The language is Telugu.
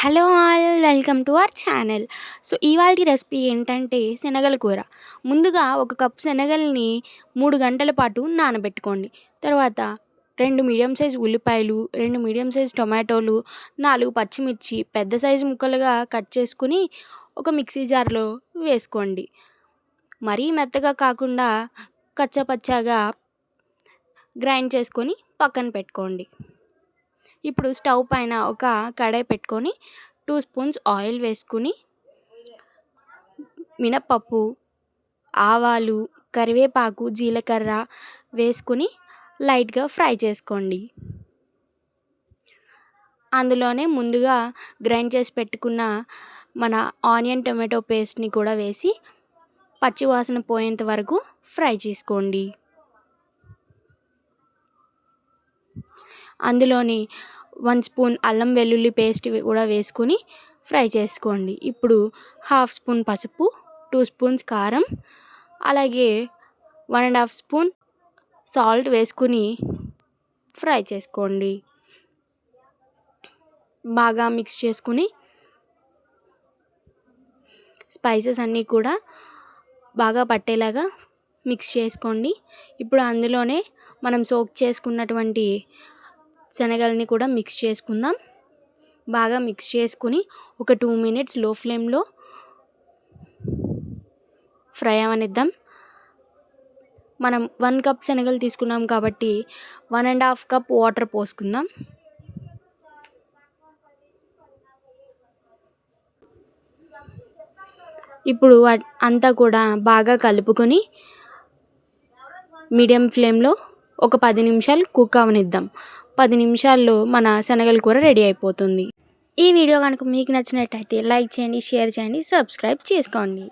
Hello all welcome to our channel. So ఇవాళ రెసిపీ ఏంటంటే శనగల కూర. ముందుగా ఒక కప్ శనగల్ని మూడు గంటల పాటు నానబెట్టుకోండి. తర్వాత రెండు మీడియం సైజ్ ఉల్లిపాయలు రెండు మీడియం సైజ్ టొమాటోలు నాలుగు పచ్చిమిర్చి పెద్ద సైజు ముక్కలుగా కట్ చేసుకుని ఒక మిక్సీ జార్లో వేసుకోండి. మరీ మెత్తగా కాకుండా కచ్చపచ్చాగా గ్రైండ్ చేసుకొని పక్కన పెట్టుకోండి. ఇప్పుడు స్టవ్ పైన ఒక కడాయి పెట్టుకొని టూ స్పూన్స్ ఆయిల్ వేసుకుని మినప్పప్పు ఆవాలు కరివేపాకు జీలకర్ర వేసుకుని లైట్గా ఫ్రై చేసుకోండి. అందులోనే ముందుగా గ్రైండ్ చేసి పెట్టుకున్న మన ఆనియన్ టొమాటో పేస్ట్ని కూడా వేసి పచ్చివాసన పోయేంత వరకు ఫ్రై చేసుకోండి. అందులోని వన్ స్పూన్ అల్లం వెల్లుల్లి పేస్ట్ కూడా వేసుకొని ఫ్రై చేసుకోండి. ఇప్పుడు హాఫ్ స్పూన్ పసుపు టూ స్పూన్స్ కారం అలాగే one and half spoon salt వేసుకుని ఫ్రై చేసుకోండి. బాగా మిక్స్ చేసుకుని స్పైసెస్ అన్నీ కూడా బాగా పట్టేలాగా మిక్స్ చేసుకోండి. ఇప్పుడు అందులోనే మనం సోక్ చేసుకున్నటువంటి శనగల్ని కూడా మిక్స్ చేసుకుందాం. బాగా మిక్స్ చేసుకుని ఒక టూ మినిట్స్లో ఫ్లేమ్లో ఫ్రై అవనిద్దాం. మనం వన్ కప్ శనగలు తీసుకున్నాం కాబట్టి one and half cup water పోసుకుందాం. ఇప్పుడు అంతా కూడా బాగా కలుపుకొని మీడియం ఫ్లేమ్లో ఒక పది నిమిషాలు కుక్ అవనిద్దాం. పది నిమిషాల్లో మన శనగల కూర రెడీ అయిపోతుంది. ఈ వీడియో కనుక మీకు నచ్చినట్టయితే లైక్ చేయండి షేర్ చేయండి సబ్స్క్రైబ్ చేసుకోండి.